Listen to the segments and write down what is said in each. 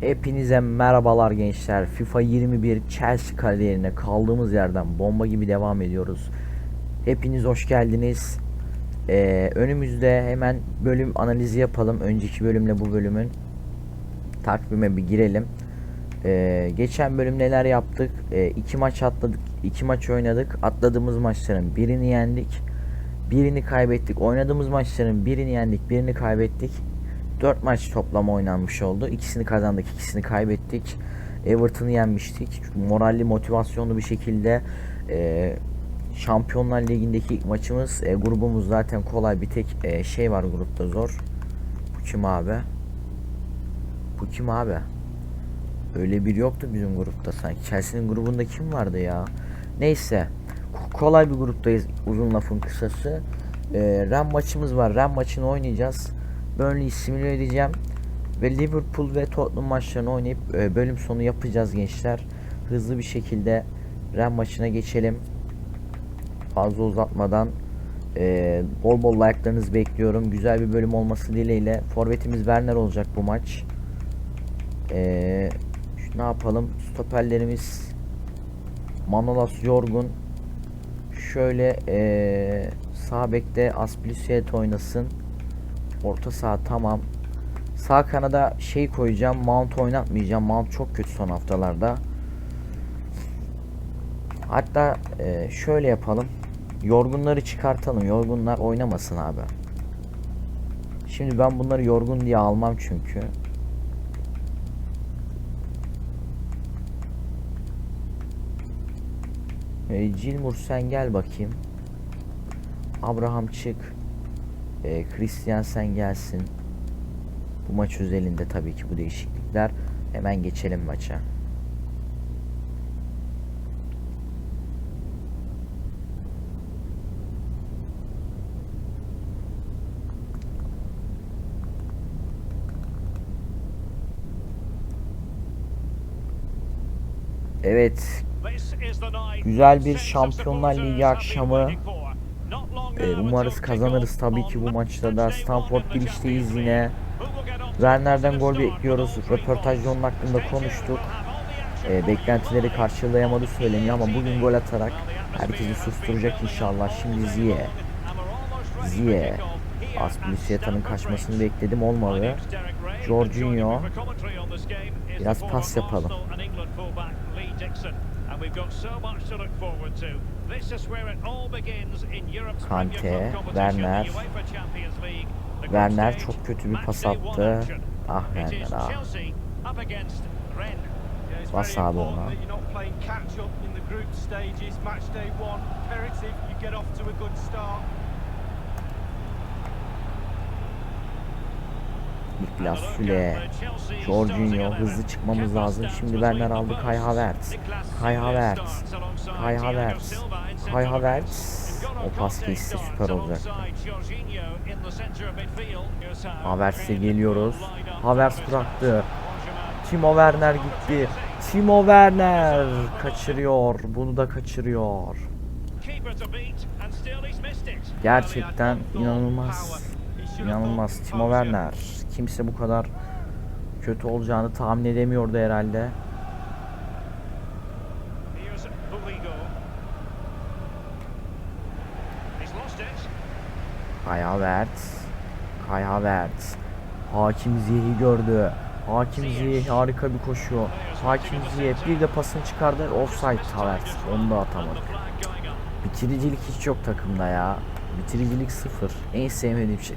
Hepinize merhabalar gençler. FIFA 21 Chelsea kariyerine kaldığımız yerden bomba gibi devam ediyoruz. Hepiniz hoş geldiniz. Ee, önümüzde hemen bölüm analizi yapalım. Önceki bölümle bu bölümün takvime bir girelim. Ee, geçen bölüm neler yaptık? Ee, iki maç atladık, iki maç oynadık. Atladığımız maçların birini yendik, birini kaybettik. Oynadığımız maçların birini yendik, birini kaybettik. 4 maç toplam oynanmış oldu. İkisini kazandık, ikisini kaybettik. Everton'ı yenmiştik. Moralli, motivasyonlu bir şekilde e, Şampiyonlar Ligi'ndeki ilk maçımız. E, grubumuz zaten kolay. Bir tek e, şey var grupta zor. Bu kim abi? Bu kim abi? Öyle bir yoktu bizim grupta sanki. Chelsea'nin grubunda kim vardı ya? Neyse. Ko- Kolay bir gruptayız uzun lafın kısası. E, Ren maçımız var. Ren maçını oynayacağız. Burnley'i simüle edeceğim. Ve Liverpool ve Tottenham maçlarını oynayıp e, bölüm sonu yapacağız gençler. Hızlı bir şekilde Ren maçına geçelim. Fazla uzatmadan e, bol bol like'larınızı bekliyorum. Güzel bir bölüm olması dileğiyle. Forvetimiz Werner olacak bu maç. E, ne yapalım? Stoperlerimiz Manolas Yorgun. Şöyle e, sağ bekte Aspilicueta oynasın. Orta saha tamam. Sağ kanada şey koyacağım. Mount oynatmayacağım. Mount çok kötü son haftalarda. Hatta e, şöyle yapalım. Yorgunları çıkartalım. Yorgunlar oynamasın abi. Şimdi ben bunları yorgun diye almam çünkü. E, Cilmur sen gel bakayım. Abraham çık. E, Christiansen gelsin. Bu maç özelinde tabii ki bu değişiklikler. Hemen geçelim maça. Evet, Güzel bir Şampiyonlar Ligi akşamı. E, umarız kazanırız tabii ki bu maçta da. Stanford Bridge'deyiz yine. Werner'den gol bekliyoruz. Röportajda onun hakkında konuştuk. E, beklentileri karşılayamadı söyleniyor ama bugün gol atarak herkesi susturacak inşallah. Şimdi Ziye. Ziye. Aspilicueta'nın kaçmasını bekledim olmadı. Jorginho. Biraz pas yapalım. Kante, Werner. Werner çok kötü bir pas attı. Ah Werner ah. Bas abi ona. Niklas Süle. Jorginho hızlı çıkmamız lazım. Şimdi Werner aldı Kai Havertz. Kai Havertz. Kai Havertz. Kai Havertz. O pas geçse süper olacak. Havertz'e geliyoruz. Havertz bıraktı. Timo Werner gitti. Timo Werner kaçırıyor. Bunu da kaçırıyor. Gerçekten inanılmaz. İnanılmaz. Timo Werner. Kimse bu kadar kötü olacağını tahmin edemiyordu herhalde. Kai Havertz. Kai Havertz. Hakim Ziyech'i gördü. Hakim Ziyech harika bir koşu. Hakim Ziyech bir de pasını çıkardı. Offside Havertz. Onu da atamadı. Bitiricilik hiç yok takımda ya. Bitiricilik sıfır. En sevmediğim şey.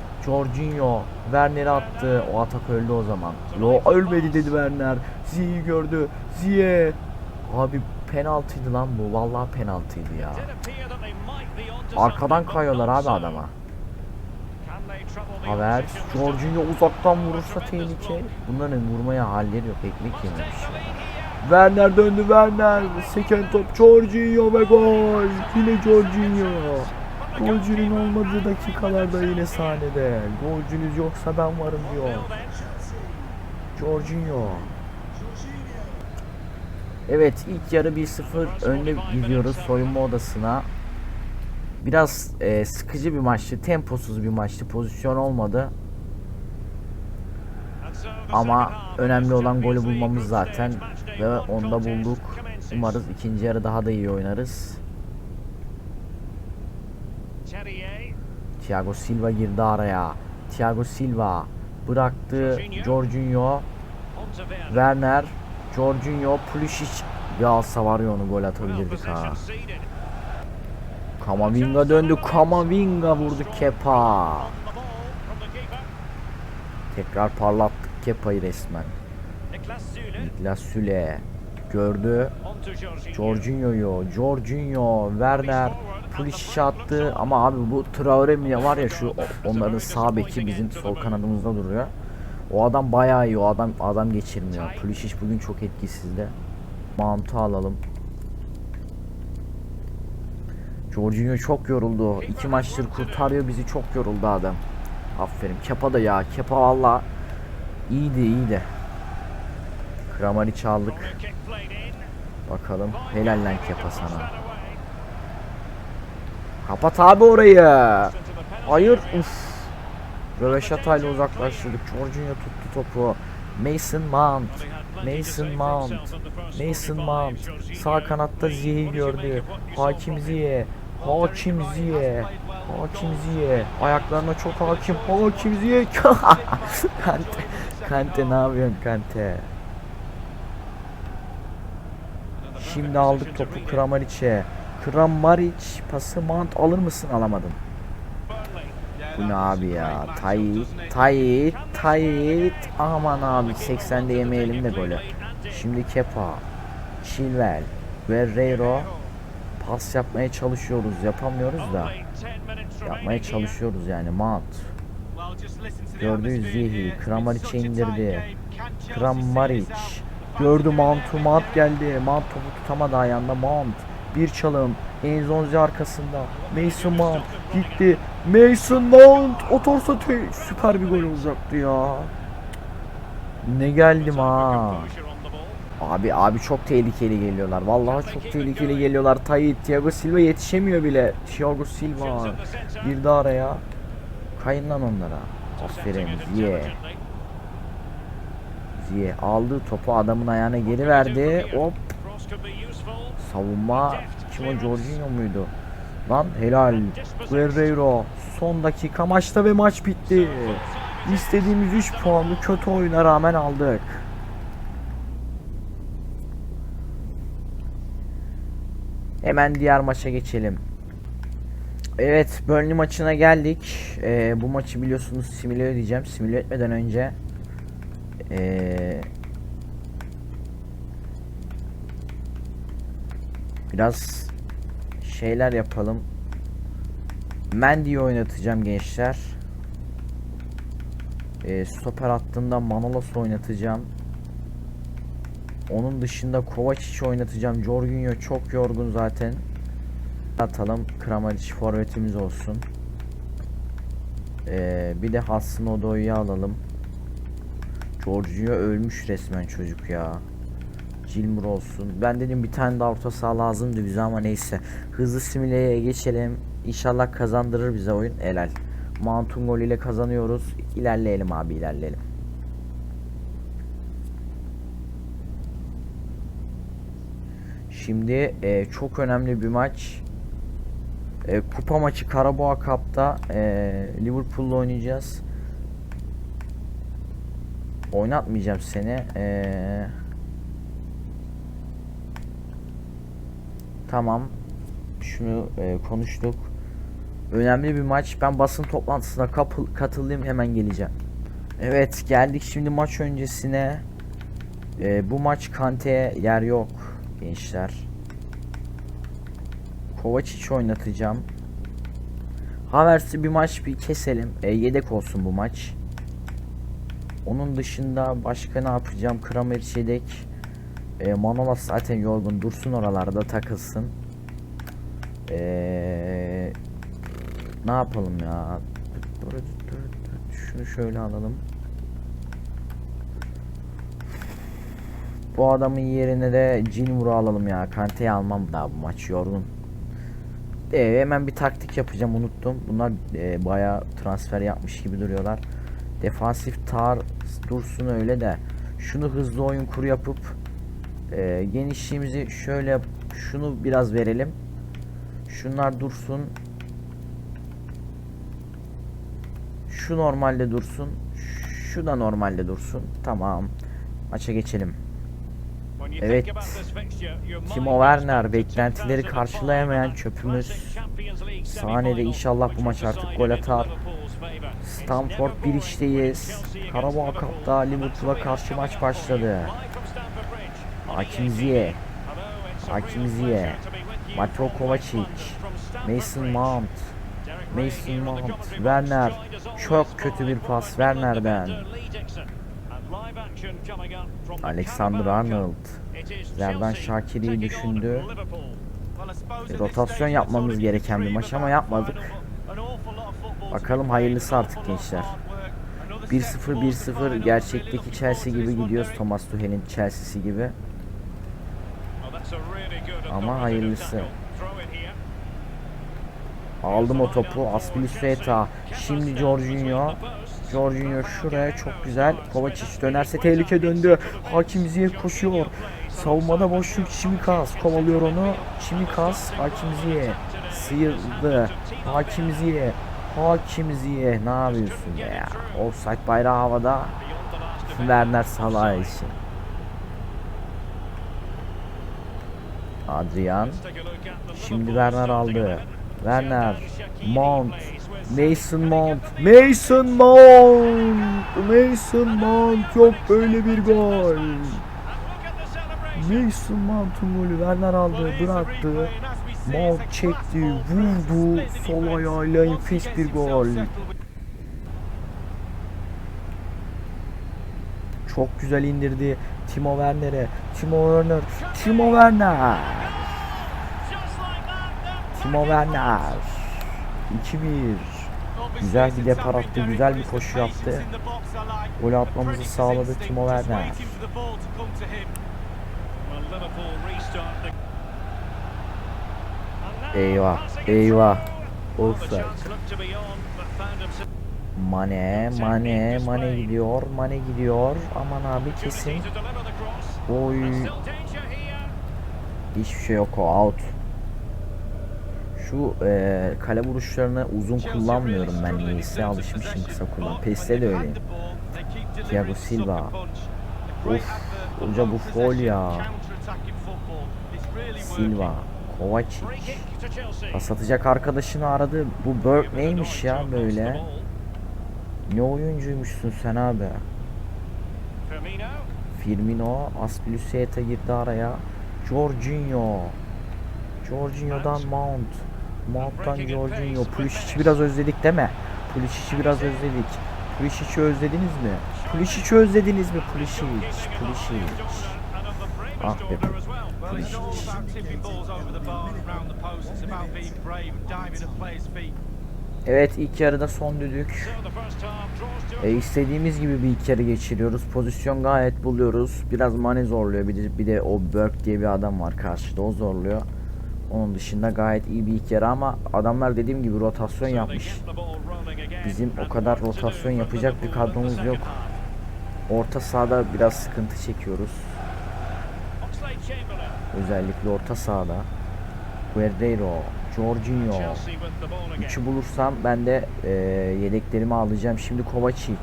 Jorginho Werner'i attı. O atak öldü o zaman. Yo ölmedi dedi Werner. Ziye'yi gördü. Ziye. Abi penaltıydı lan bu. Vallahi penaltıydı ya. Arkadan kayıyorlar abi adama. Haber. Jorginho uzaktan vurursa tehlike. Bunların vurmaya halleri yok. Ekmek yememiş. Werner döndü Werner. Seken top Jorginho ve gol. Yine Jorginho. Golcünün olmadığı dakikalarda yine sahnede. Golcünüz yoksa ben varım diyor. Jorginho. Evet ilk yarı 1-0 önde gidiyoruz soyunma odasına. Biraz e, sıkıcı bir maçtı, temposuz bir maçtı, pozisyon olmadı. Ama önemli olan golü bulmamız zaten ve onda bulduk. Umarız ikinci yarı daha da iyi oynarız. Thiago Silva girdi araya. Thiago Silva bıraktı. Jorginho, Werner, Jorginho, Pulisic. Bir alsa var ya onu gol atabilirdik ha. Kamavinga döndü. Kamavinga vurdu Kepa. Tekrar parlattık Kepa'yı resmen. Niklas Süle gördü. Jorginho'yu, Jorginho, Werner, Pulisic attı ama abi bu Traore mi var ya şu onların sağ beki bizim sol kanadımızda duruyor. O adam bayağı iyi. O adam adam geçirmiyor. Pulisic bugün çok etkisizdi. Mount'u alalım. Jorginho çok yoruldu. İki maçtır kurtarıyor bizi. Çok yoruldu adam. Aferin. Kepa da ya. Kepa valla iyiydi iyiydi. Kramaric aldık. Bakalım. Helal lan Kepa sana. Kapat abi orayı. Hayır. Uf. Röveşatayla uzaklaştırdık. Jorginho tuttu topu. Mason Mount. Mason Mount. Mason Mount. Sağ kanatta Ziyeh'i gördü. Hakim Ziye. Hakim Ziye. Hakim Ziye. Ayaklarına çok hakim. Hakim Ziye. Kante. Kante ne yapıyorsun Kante? Şimdi aldık topu Kramaric'e. Kramaric pası Mount alır mısın? Alamadım. Bu ne abi ya? Tayyip, Tayyip, Tayyip. Aman abi 80'de yemeyelim de golü. Şimdi Kepa, Chilwell, Guerreiro. Pas yapmaya çalışıyoruz. Yapamıyoruz da. Yapmaya çalışıyoruz yani. Mount. Gördüğü Zihi. Kramaric'e indirdi. Kramaric. Gördü Mount'u. Mount geldi. Mount topu tutamadı ayağında. Mount. Bir çalım. Enzonzi arkasında. Mason Mount gitti. Mason Mount otorsa süper bir gol olacaktı ya. Ne geldim ha. Abi abi çok tehlikeli geliyorlar. Vallahi çok tehlikeli geliyorlar. Tayyip, Thiago Silva yetişemiyor bile. Thiago Silva girdi araya. Kayın lan onlara. Aferin Ziye. Ziye aldı topu adamın ayağına geri verdi. Hop savunma kim o Jorginho muydu? Lan helal. Guerreiro son dakika maçta ve maç bitti. İstediğimiz 3 puanı kötü oyuna rağmen aldık. Hemen diğer maça geçelim. Evet, Burnley maçına geldik. Ee, bu maçı biliyorsunuz simüle edeceğim. Simüle etmeden önce ee, biraz şeyler yapalım. Mendy'yi oynatacağım gençler. Ee, stoper hattında Manolas oynatacağım. Onun dışında Kovacic oynatacağım. Jorginho çok yorgun zaten. Atalım. Kramaric forvetimiz olsun. Ee, bir de Hudson Odoi'yi alalım. Jorginho ölmüş resmen çocuk ya. Gilmour olsun. Ben dedim bir tane daha orta saha lazımdı bize ama neyse. Hızlı simüleye geçelim. İnşallah kazandırır bize oyun. Helal. Mount'un golüyle kazanıyoruz. İlerleyelim abi ilerleyelim. Şimdi e, çok önemli bir maç. E, kupa maçı Karabağ Cup'ta e, Liverpool'la oynayacağız. Oynatmayacağım seni. E, tamam. Şunu e, konuştuk. Önemli bir maç. Ben basın toplantısına katılayım hemen geleceğim. Evet geldik şimdi maç öncesine. E, bu maç Kante'ye yer yok gençler. Kovacic oynatacağım. Havertz'i bir maç bir keselim. E, yedek olsun bu maç. Onun dışında başka ne yapacağım? Kramer yedek. E, Manolas zaten yorgun. Dursun oralarda takılsın. E, ne yapalım ya? Şunu şöyle alalım. Bu adamın yerine de Cinvur'u alalım ya. Kante'yi almam daha bu maç yorgun. Ee, hemen bir taktik yapacağım unuttum. Bunlar e, bayağı transfer yapmış gibi duruyorlar. Defansif tar dursun öyle de şunu hızlı oyun kuru yapıp e, genişliğimizi şöyle şunu biraz verelim. Şunlar dursun. Şu normalde dursun. Şu da normalde dursun. Tamam. Maça geçelim. Evet. Timo Werner beklentileri karşılayamayan çöpümüz. Sahnede inşallah bu maç artık gol atar. Stamford bir işteyiz. Karabağ Cup'ta Liverpool'a karşı maç başladı. Hakim Ziyech, Hakim Ziyech, Mateo Kovacic, Mason Mount, Mason Mount, Werner çok kötü bir pas Werner'den. Alexander Arnold, Zerdan Şakir'i düşündü. E, rotasyon yapmamız gereken bir maç ama yapmadık. Bakalım hayırlısı artık gençler. 1-0 1-0 gerçekteki Chelsea gibi gidiyoruz. Thomas Tuchel'in Chelsea'si gibi. Ama hayırlısı. Aldım o topu. Aspilicueta. Şimdi Jorginho. Jorginho şuraya çok güzel. Kovacic dönerse tehlike döndü. Hakim Ziyech koşuyor. Savunmada boşluk Çimikas kovalıyor onu. Çimikas Hakim Ziyech sıyırdı. Hakim Ziyech. Hakim Ziyech ne yapıyorsun ya? Offside bayrağı havada. Werner Salah için. Adrian. Şimdi Werner aldı. Werner. Mount. Mason Mount. Mason Mount. Mason Mount yok böyle bir gol. Mason Mount'un golü Werner aldı, bıraktı. Mount çekti, vurdu. Sol ayağıyla enfes bir gol. Çok güzel indirdi. Timo Werner'e. Timo Werner. Timo Werner. Timo Werner. 2-1. Güzel bir depar attı, güzel bir koşu yaptı. Gol atmamızı sağladı Timo Werner. Eyvah, eyvah. Offside. Mane, Mane, Mane gidiyor, Mane gidiyor. Aman abi kesin. Oy. Hiçbir şey yok o out. Şu eee, kale vuruşlarını uzun kullanmıyorum ben neyse alışmışım kısa kullan. PES'te de öyleyim. Thiago Silva. Of, hoca bu foul ya. Silva, Kovacic. Pas atacak arkadaşını aradı. Bu Burke neymiş ya böyle? Ne oyuncuymuşsun sen abi? Firmino, Aspilicueta girdi araya. Jorginho. Jorginho'dan Mount. Mount'tan Jorginho. Pulisic'i biraz özledik mi? Pulisic'i biraz özledik. Pulisic'i özlediniz mi? Pulisic'i özlediniz mi? Pulisic. Pulisic. Ah be. Pulisic. Evet ilk yarıda son düdük. E, istediğimiz gibi bir ilk yarı geçiriyoruz. Pozisyon gayet buluyoruz. Biraz Mane zorluyor. Bir de, bir de o Burke diye bir adam var karşıda. O zorluyor. Onun dışında gayet iyi bir ilk yarı ama adamlar dediğim gibi rotasyon yapmış. Bizim o kadar rotasyon yapacak bir kadromuz yok. Orta sahada biraz sıkıntı çekiyoruz. Özellikle orta sahada. Guerreiro, Jorginho. Üçü bulursam ben de e, yedeklerimi alacağım. Şimdi Kovacic.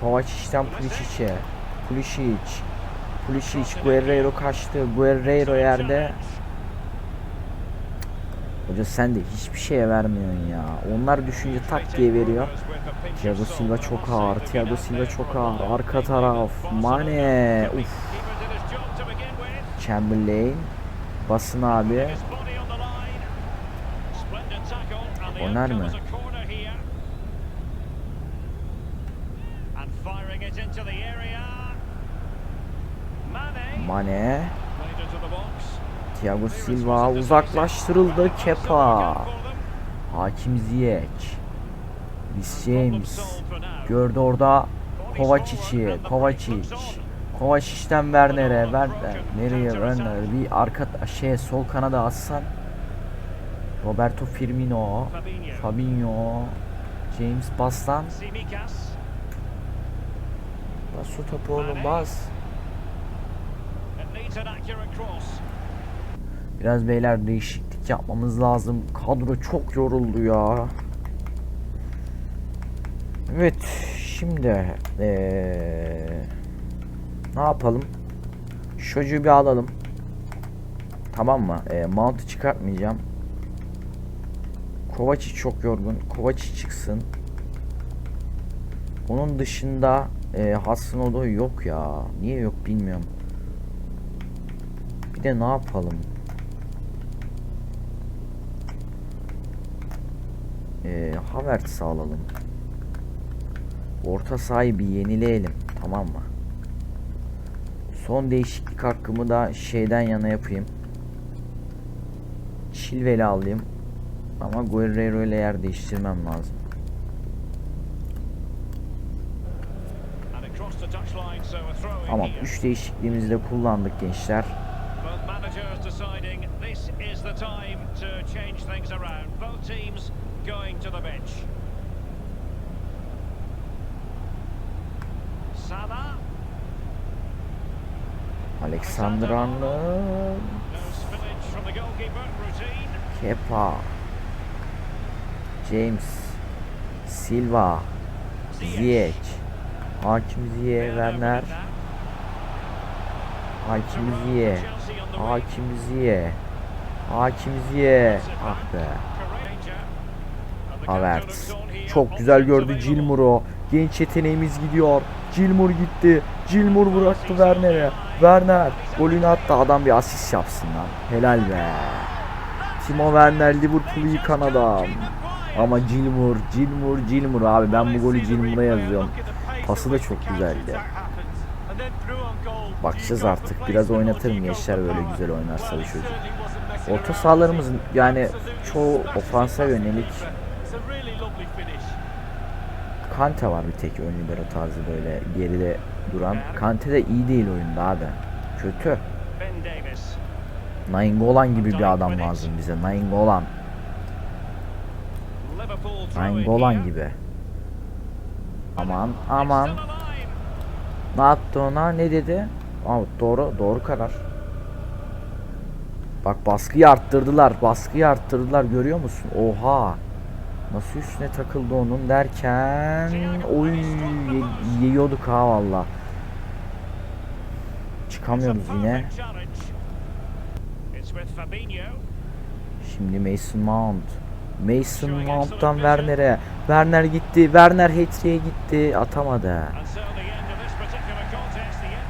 Kovacic'ten Pulisic'e. Pulisic. Pulisic. Guerreiro kaçtı. Guerreiro yerde. Hoca sen de hiçbir şeye vermiyorsun ya. Onlar düşünce tak diye veriyor. Thiago Silva çok ağır. Thiago Silva çok ağır. Arka taraf. Mane. Uf. Chamberlain. Basın abi. Korner mi? Mane. Thiago Silva uzaklaştırıldı. Kepa. Hakim Ziyech. James. Gördü orada Kovacic'i. Kovacic. Kovacic'ten Werner'e. Werner. Nereye Werner? Bir arka şeye sol kanada atsan. Roberto Firmino. Fabinho. James Baslan. Bas şu topu oğlum bas. Biraz beyler değişiklik yapmamız lazım. Kadro çok yoruldu ya. Evet, şimdi eee, ne yapalım? Şu Çocuğu bir alalım. Tamam mı? Eee Mount'u çıkartmayacağım. Kovacic çok yorgun. Kovacic çıksın. Onun dışında eee Hudson yok ya. Niye yok bilmiyorum. Bir de ne yapalım? Ee, Havertz'i alalım. Orta sahayı bir yenileyelim. Tamam mı? Son değişiklik hakkımı da şeyden yana yapayım. Chilwell'i alayım. Ama Guerrero ile yer değiştirmem lazım. Tamam 3 değişikliğimizi de kullandık gençler. This. Both teams going to the bench. Salah. Alexander Arnold. Kepa. James. Silva. Ziyech. Hakim Ziyech. Werner. Hakim Ziyech. Hakim Ziyech. Hakim Ziyech. Ah be. Havertz. Çok güzel gördü Gilmour'u. Genç yeteneğimiz gidiyor. Gilmour gitti. Gilmour bıraktı Werner'e. Werner golünü attı. Adam bir asist yapsın lan. Helal be. Timo Werner Liverpool'u yıkan adam. Ama Gilmour, Gilmour, Gilmour abi ben bu golü Gilmour'a yazıyorum. Pası da çok güzeldi. Bakacağız artık. Biraz oynatırım gençler böyle güzel oynarsa bu çocuk. Orta sahalarımızın yani çoğu ofansa yönelik Kante var bir tek ön libero tarzı böyle geride duran. Kante de iyi değil oyunda abi. Kötü. Nainggolan gibi bir adam lazım bize. Nainggolan. Nainggolan gibi. Aman aman. Ne yaptı ona? Ne dedi? Aa, doğru doğru karar. Bak baskıyı arttırdılar. Baskıyı arttırdılar. Görüyor musun? Oha. Nasıl üstüne takıldı onun derken oy yiyorduk ha valla. Çıkamıyoruz yine. Şimdi Mason Mount. Mason Mount'tan Werner'e. Werner gitti. Werner hat gitti. Atamadı. And so the end of this particular contest, the end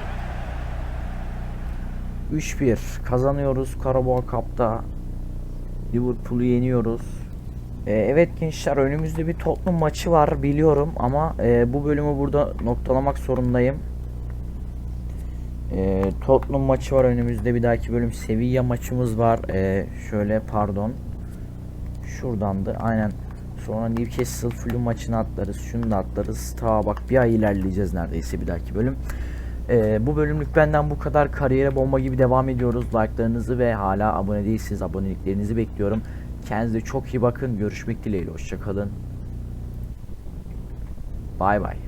of it. 3-1 kazanıyoruz Karabağ Cup'ta. Liverpool'u yeniyoruz. Ee, evet gençler önümüzde bir Tottenham maçı var biliyorum ama e, bu bölümü burada noktalamak zorundayım. Ee, Tottenham maçı var önümüzde bir dahaki bölüm Sevilla maçımız var. Ee, şöyle pardon. Şuradandı aynen. Sonra Newcastle Fulham maçını atlarız. Şunu da atlarız. Ta bak bir ay ilerleyeceğiz neredeyse bir dahaki bölüm. Ee, bu bölümlük benden bu kadar. Kariyere bomba gibi devam ediyoruz. Like'larınızı ve hala abone değilseniz aboneliklerinizi bekliyorum. Kendinize çok iyi bakın. Görüşmek dileğiyle. Hoşçakalın. Bay bay.